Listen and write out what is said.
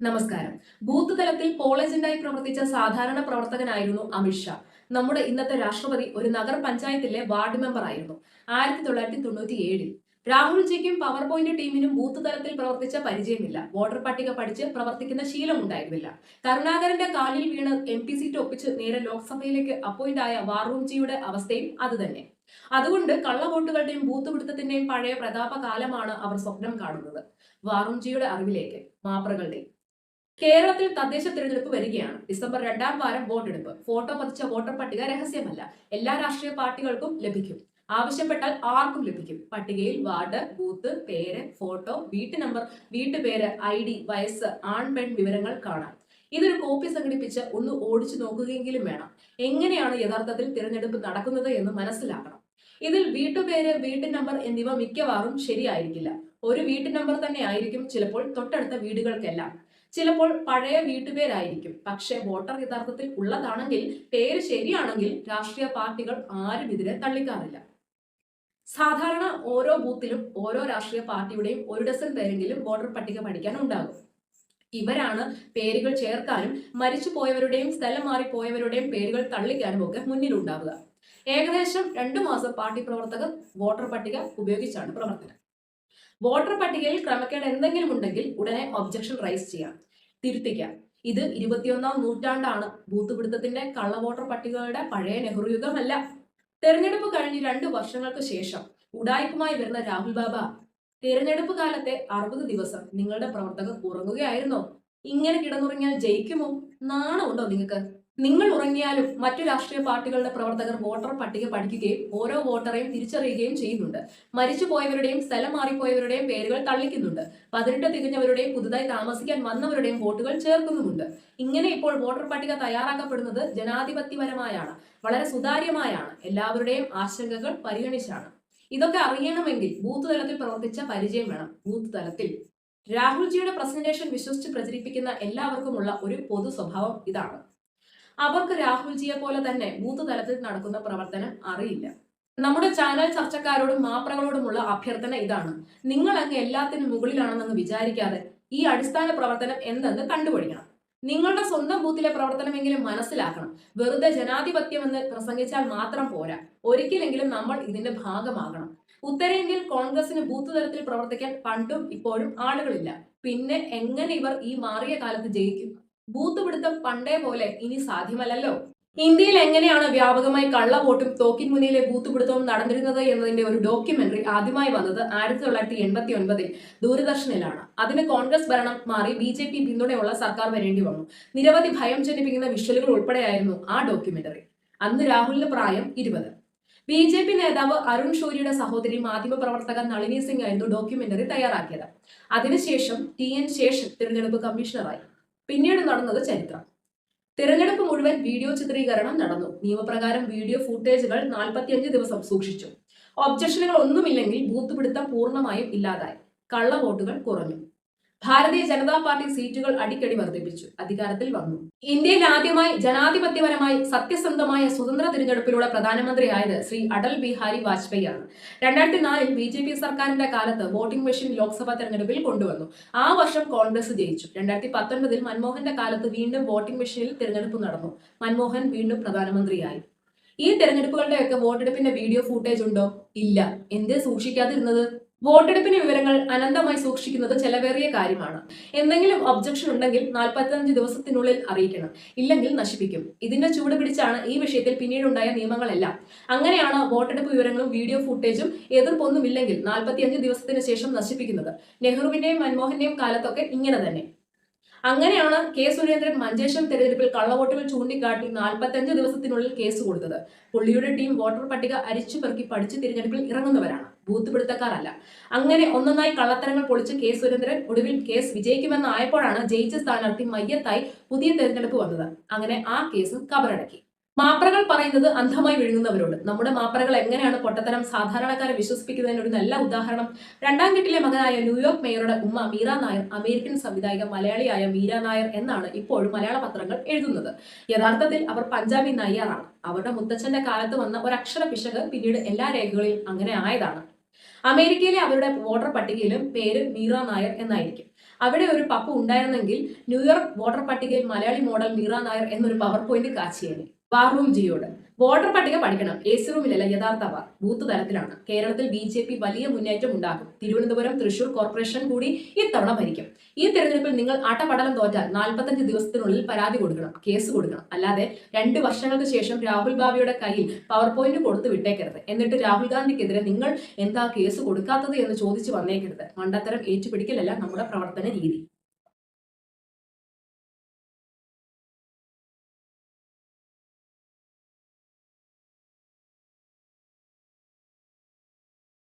നമസ്കാരം. ബൂത്ത് തലത്തിൽ കോളേജന്റായി പ്രവർത്തിച്ച സാധാരണ പ്രവർത്തകനായിരുന്നു അമിത്ഷാ നമ്മുടെ ഇന്നത്തെ രാഷ്ട്രപതി ഒരു നഗർ പഞ്ചായത്തിലെ വാർഡ് മെമ്പർ ആയിരുന്നു. ആയിരത്തി തൊള്ളായിരത്തി തൊണ്ണൂറ്റി ഏഴിൽ രാഹുൽജിക്കും പവർ പോയിന്റ് ടീമിനും ബൂത്ത് തലത്തിൽ പ്രവർത്തിച്ച പരിചയമില്ല. വോട്ടർ പട്ടിക പഠിച്ച് പ്രവർത്തിക്കുന്ന ശീലം ഉണ്ടായിരുന്നില്ല. കരുണാകരന്റെ കാലിൽ വീണ് എം പി സീറ്റ് ഒപ്പിച്ച് നേരെ ലോക്സഭയിലേക്ക് അപ്പോയിന്റ് ആയ വാറൂംജിയുടെ അവസ്ഥയും അതുതന്നെ. അതുകൊണ്ട് കള്ളവോട്ടുകളുടെയും ബൂത്ത് പിടുത്തത്തിന്റെയും പഴയ പ്രതാപ കാലമാണ് അവർ സ്വപ്നം കാണുന്നത്. വാറൂംജിയുടെ അറിവിലേക്ക് മാപ്രകളുടെ കേരളത്തിൽ തദ്ദേശ തിരഞ്ഞെടുപ്പ് വരികയാണ്. ഡിസംബർ രണ്ടാം വാരം വോട്ടെടുപ്പ്. ഫോട്ടോ പതിച്ച വോട്ടർ പട്ടിക രഹസ്യമല്ല. എല്ലാ രാഷ്ട്രീയ പാർട്ടികൾക്കും ലഭിക്കും. ആവശ്യപ്പെട്ടാൽ ആർക്കും ലഭിക്കും. പട്ടികയിൽ വാർഡ് ബൂത്ത് പേര് ഫോട്ടോ വീട്ടു നമ്പർ വീട്ടുപേര് ഐ ഡി വയസ്സ് ആൺ പെൺ വിവരങ്ങൾ കാണാം. ഇതൊരു കോപ്പി സംഘടിപ്പിച്ച് ഒന്ന് ഓടിച്ചു നോക്കുകയെങ്കിലും വേണം. എങ്ങനെയാണ് യഥാർത്ഥത്തിൽ തിരഞ്ഞെടുപ്പ് നടക്കുന്നത് എന്ന് മനസ്സിലാക്കണം. ഇതിൽ വീട്ടുപേര് വീട്ടു നമ്പർ എന്നിവ മിക്കവാറും ശരിയായിരിക്കില്ല. ഒരു വീട്ടു നമ്പർ തന്നെ ആയിരിക്കും ചിലപ്പോൾ തൊട്ടടുത്ത വീടുകൾക്കെല്ലാം. ചിലപ്പോൾ പഴയ വീട്ടുപേരായിരിക്കും. പക്ഷെ വോട്ടർ യഥാർത്ഥത്തിൽ ഉള്ളതാണെങ്കിൽ പേര് ശരിയാണെങ്കിൽ രാഷ്ട്രീയ പാർട്ടികൾ ആരും ഇതിനെ തള്ളിക്കാറില്ല. സാധാരണ ഓരോ ബൂത്തിലും ഓരോ രാഷ്ട്രീയ പാർട്ടിയുടെയും ഒരു ഡസൻ പേരെങ്കിലും വോട്ടർ പട്ടിക പഠിക്കാൻ ഉണ്ടാകും. ഇവരാണ് പേരുകൾ ചേർക്കാനും മരിച്ചു പോയവരുടെയും സ്ഥലം മാറിപ്പോയവരുടെയും പേരുകൾ തള്ളിക്കാനും ഒക്കെ മുന്നിലുണ്ടാവുക. ഏകദേശം രണ്ടു മാസം പാർട്ടി പ്രവർത്തകർ വോട്ടർ പട്ടിക ഉപയോഗിച്ചാണ് പ്രവർത്തനം. വോട്ടർ പട്ടികയിൽ ക്രമക്കേട് എന്തെങ്കിലും ഉണ്ടെങ്കിൽ ഉടനെ ഒബ്ജക്ഷൻ റൈസ് ചെയ്യാം. തിരുത്തിക്കാം. ഇത് ഇരുപത്തിയൊന്നാം നൂറ്റാണ്ടാണ്. ബൂത്ത് പിടുത്തത്തിന്റെ കള്ള വോട്ടർ പട്ടികകളുടെ പഴയ നെഹ്റു യുഗമല്ല. തെരഞ്ഞെടുപ്പ് കഴിഞ്ഞ് രണ്ട് വർഷങ്ങൾക്ക് ശേഷം ഉടായ്പുമായി വരുന്ന രാഹുൽ ബാബ തിരഞ്ഞെടുപ്പ് കാലത്തെ അറുപത് ദിവസം നിങ്ങളുടെ പ്രവർത്തകർ ഉറങ്ങുകയായിരുന്നോ? ഇങ്ങനെ കിടന്നുറങ്ങിയാൽ ജയിക്കുമോ? നാണമുണ്ടോ നിങ്ങൾക്ക്? നിങ്ങൾ ഉറങ്ങിയാലും മറ്റു രാഷ്ട്രീയ പാർട്ടികളുടെ പ്രവർത്തകർ വോട്ടർ പട്ടിക പഠിക്കുകയും ഓരോ വോട്ടറെയും തിരിച്ചറിയുകയും ചെയ്യുന്നുണ്ട്. മരിച്ചുപോയവരുടെയും സ്ഥലം മാറിപ്പോയവരുടെയും പേരുകൾ തള്ളിക്കുന്നുണ്ട്. പതിനെട്ട് തികഞ്ഞവരുടെയും പുതുതായി താമസിക്കാൻ വന്നവരുടെയും വോട്ടുകൾ ചേർക്കുന്നുമുണ്ട്. ഇങ്ങനെ ഇപ്പോൾ വോട്ടർ പട്ടിക തയ്യാറാക്കപ്പെടുന്നത് ജനാധിപത്യപരമായാണ് വളരെ സുതാര്യമായാണ്. എല്ലാവരുടെയും ആശങ്കകൾ പരിഗണിച്ചാണ്. ഇതൊക്കെ അറിയണമെങ്കിൽ ബൂത്ത് തലത്തിൽ പ്രവർത്തിച്ച പരിചയം വേണം. ബൂത്ത് തലത്തിൽ. രാഹുൽജിയുടെ പ്രസന്റേഷൻ വിശ്വസിച്ച് പ്രചരിപ്പിക്കുന്ന എല്ലാവർക്കുമുള്ള ഒരു പൊതു സ്വഭാവം ഇതാണ്. അവർക്ക് രാഹുൽജിയെ പോലെ തന്നെ ബൂത്ത് തലത്തിൽ നടക്കുന്ന പ്രവർത്തനം അറിയില്ല. നമ്മുടെ ചാനൽ ചർച്ചക്കാരോടും മാപ്രകളോടുമുള്ള അഭ്യർത്ഥന ഇതാണ്. നിങ്ങൾ അങ്ങ് എല്ലാത്തിനും മുകളിലാണെന്നങ്ങ് വിചാരിക്കാതെ ഈ അടിസ്ഥാന പ്രവർത്തനം എന്തെന്ന് കണ്ടുപിടിക്കണം. നിങ്ങളുടെ സ്വന്തം ബൂത്തിലെ പ്രവർത്തനമെങ്കിലും മനസ്സിലാക്കണം. വെറുതെ ജനാധിപത്യം എന്ന് പ്രസംഗിച്ചാൽ മാത്രം പോരാ. ഒരിക്കലെങ്കിലും നമ്മൾ ഇതിന്റെ ഭാഗമാകണം. ഉത്തരേന്ത്യയിൽ കോൺഗ്രസിന് ബൂത്ത് തലത്തിൽ പ്രവർത്തിക്കാൻ പണ്ടും ഇപ്പോഴും ആളുകളില്ല. പിന്നെ എങ്ങനെ ഇവർ ഈ മാറിയ കാലത്ത് ജയിക്കും? ബൂത്ത് പിടുത്തം പണ്ടേ പോലെ ഇനി സാധ്യമല്ലല്ലോ. ഇന്ത്യയിൽ എങ്ങനെയാണ് വ്യാപകമായി കള്ളവോട്ടും തോക്കിൻ മുനിയിലെ ബൂത്ത് പിടുത്തവും നടന്നിരുന്നത് എന്നതിന്റെ ഒരു ഡോക്യുമെന്ററി ആദ്യമായി വന്നത് ആയിരത്തി തൊള്ളായിരത്തി എൺപത്തി ഒൻപതിൽ ദൂരദർശനിലാണ്. അതിന് കോൺഗ്രസ് ഭരണം മാറി ബി ജെ പി പിന്തുണയുള്ള സർക്കാർ വരേണ്ടി വന്നു. നിരവധി ഭയം ജനിപ്പിക്കുന്ന വിഷ്വലുകൾ ഉൾപ്പെടെയായിരുന്നു ആ ഡോക്യുമെന്ററി. അന്ന് രാഹുലിന്റെ പ്രായം ഇരുപത്. ബി ജെ പി നേതാവ് അരുൺ ഷൂരിയുടെ സഹോദരി മാധ്യമപ്രവർത്തക നളിനി സിംഗ് ആയിരുന്നു ഡോക്യുമെന്ററി തയ്യാറാക്കിയത്. അതിനുശേഷം ടി എൻ ശേഷൻ തിരഞ്ഞെടുപ്പ് കമ്മീഷണറായി. പിന്നീട് നടന്നത് ചരിത്രം. തിരഞ്ഞെടുപ്പ് മുഴുവൻ വീഡിയോ ചിത്രീകരണം നടന്നു. നിയമപ്രകാരം വീഡിയോ ഫൂട്ടേജുകൾ നാൽപ്പത്തിയഞ്ച് ദിവസം സൂക്ഷിച്ചു. ഒബ്ജക്ഷനുകൾ ഒന്നുമില്ലെങ്കിൽ ബൂത്ത് പിടുത്തം പൂർണമായും ഇല്ലാതായി. കള്ളവോട്ടുകൾ കുറഞ്ഞു. ഭാരതീയ ജനതാ പാർട്ടി സീറ്റുകൾ അടിക്കടി വർദ്ധിപ്പിച്ചു അധികാരത്തിൽ വന്നു. ഇന്ത്യയിൽ ആദ്യമായി ജനാധിപത്യപരമായി സത്യസന്ധമായ സ്വതന്ത്ര തിരഞ്ഞെടുപ്പിലൂടെ പ്രധാനമന്ത്രിയായത് ശ്രീ അടൽ ബിഹാരി വാജ്പേയി ആണ് രണ്ടായിരത്തി നാലിൽ ബി ജെ പി സർക്കാരിന്റെ കാലത്ത് വോട്ടിംഗ് മെഷീൻ ലോക്സഭാ തെരഞ്ഞെടുപ്പിൽ കൊണ്ടുവന്നു. ആ വർഷം കോൺഗ്രസ് ജയിച്ചു. രണ്ടായിരത്തി പത്തൊൻപതിൽ മൻമോഹന്റെ കാലത്ത് വീണ്ടും വോട്ടിംഗ് മെഷീനിൽ തിരഞ്ഞെടുപ്പ് നടന്നു. മൻമോഹൻ വീണ്ടും പ്രധാനമന്ത്രിയായി. ഈ തെരഞ്ഞെടുപ്പുകളുടെയൊക്കെ വോട്ടെടുപ്പിന്റെ വീഡിയോ ഫൂട്ടേജ് ഉണ്ടോ? ഇല്ല. എന്തേ സൂക്ഷിക്കാതിരുന്നത്? വോട്ടെടുപ്പിന്റെ വിവരങ്ങൾ അനന്തമായി സൂക്ഷിക്കുന്നത് ചെലവേറിയ കാര്യമാണ്. എന്തെങ്കിലും ഒബ്ജക്ഷൻ ഉണ്ടെങ്കിൽ നാൽപ്പത്തഞ്ച് ദിവസത്തിനുള്ളിൽ അറിയിക്കണം. ഇല്ലെങ്കിൽ നശിപ്പിക്കും. ഇതിന്റെ ചൂട് പിടിച്ചാണ് ഈ വിഷയത്തിൽ പിന്നീടുണ്ടായ നിയമങ്ങളെല്ലാം. അങ്ങനെയാണ് വോട്ടെടുപ്പ് വിവരങ്ങളും വീഡിയോ ഫുട്ടേജും എതിർപ്പൊന്നുമില്ലെങ്കിൽ നാൽപ്പത്തിയഞ്ച് ദിവസത്തിന് ശേഷം നശിപ്പിക്കുന്നത്. നെഹ്റുവിന്റെയും മൻമോഹന്റെയും കാലത്തൊക്കെ ഇങ്ങനെ തന്നെ. അങ്ങനെയാണ് കെ സുരേന്ദ്രൻ മഞ്ചേശ്വരം തെരഞ്ഞെടുപ്പിൽ കള്ളവോട്ടുകൾ ചൂണ്ടിക്കാട്ടി നാൽപ്പത്തഞ്ച് ദിവസത്തിനുള്ളിൽ കേസ് കൊടുത്തത്. പുള്ളിയുടെ ടീം വോട്ടർ പട്ടിക അരിച്ചു അരിച്ചുപെറുക്കി പഠിച്ച് തിരഞ്ഞെടുപ്പിൽ ഇറങ്ങുന്നവരാണ്. ബൂത്ത് പിടുത്തക്കാരല്ല അങ്ങനെ ഒന്നൊന്നായി കള്ളത്തരങ്ങൾ പൊളിച്ച് കെ സുരേന്ദ്രൻ ഒടുവിൽ കേസ് വിജയിക്കുമെന്നായപ്പോഴാണ് ജയിച്ച സ്ഥാനാർത്ഥി മയ്യത്തായി പുതിയ തെരഞ്ഞെടുപ്പ് വന്നത്. അങ്ങനെ ആ കേസും കബറടക്കി. മാപ്രകൾ പറയുന്നത് അന്ധമായി വിഴുങ്ങുന്നവരോട്. നമ്മുടെ മാപ്രകൾ എങ്ങനെയാണ് പൊട്ടത്തരം സാധാരണക്കാരെ വിശ്വസിപ്പിക്കുന്നതിന് ഒരു നല്ല ഉദാഹരണം? രണ്ടാം കെട്ടിലെ മകനായ ന്യൂയോർക്ക് മേയറുടെ ഉമ്മ മീര നായർ അമേരിക്കൻ സംവിധായിക മലയാളിയായ മീര നായർ എന്നാണ് ഇപ്പോഴും മലയാള പത്രങ്ങൾ എഴുതുന്നത്. യഥാർത്ഥത്തിൽ അവർ പഞ്ചാബി നയ്യാറാണ്. അവരുടെ മുത്തച്ഛന്റെ കാലത്ത് വന്ന ഒരക്ഷര പിശക് പിന്നീട് എല്ലാ രേഖകളിലും അങ്ങനെ ആയതാണ്. അമേരിക്കയിലെ അവരുടെ വോട്ടർ പട്ടികയിലും പേര് മീറ നായർ എന്നായിരിക്കും. അവിടെ ഒരു പപ്പ് ഉണ്ടായിരുന്നെങ്കിൽ ന്യൂയോർക്ക് വോട്ടർ പട്ടികയിൽ മലയാളി മോഡൽ മീറ നായർ എന്നൊരു പവർ പോയിന്റ് കാച്ചിയേനെ. വാർറൂം ജിയോട്. വോട്ടർ പട്ടിക പഠിക്കണം. എ സി റൂമിലല്ല യഥാർത്ഥ അവർ ബൂത്ത് തലത്തിലാണ്. കേരളത്തിൽ ബി ജെ പി വലിയ മുന്നേറ്റം ഉണ്ടാക്കും. തിരുവനന്തപുരം തൃശൂർ കോർപ്പറേഷൻ കൂടി ഇത്തവണ ഭരിക്കും. ഈ തെരഞ്ഞെടുപ്പിൽ നിങ്ങൾ ആട്ടപടലം തോറ്റാൽ നാൽപ്പത്തഞ്ച് ദിവസത്തിനുള്ളിൽ പരാതി കൊടുക്കണം. കേസ് കൊടുക്കണം. അല്ലാതെ രണ്ട് വർഷങ്ങൾക്ക് ശേഷം രാഹുൽ ബാബിയുടെ കയ്യിൽ പവർ പോയിന്റ് കൊടുത്തു വിട്ടേക്കരുത്. എന്നിട്ട് രാഹുൽ ഗാന്ധിക്കെതിരെ നിങ്ങൾ എന്താ കേസ് കൊടുക്കാത്തത് എന്ന് ചോദിച്ചു വന്നേക്കരുത്. മണ്ടത്തരം ഏറ്റുപിടിക്കലല്ല നമ്മുടെ പ്രവർത്തന രീതി.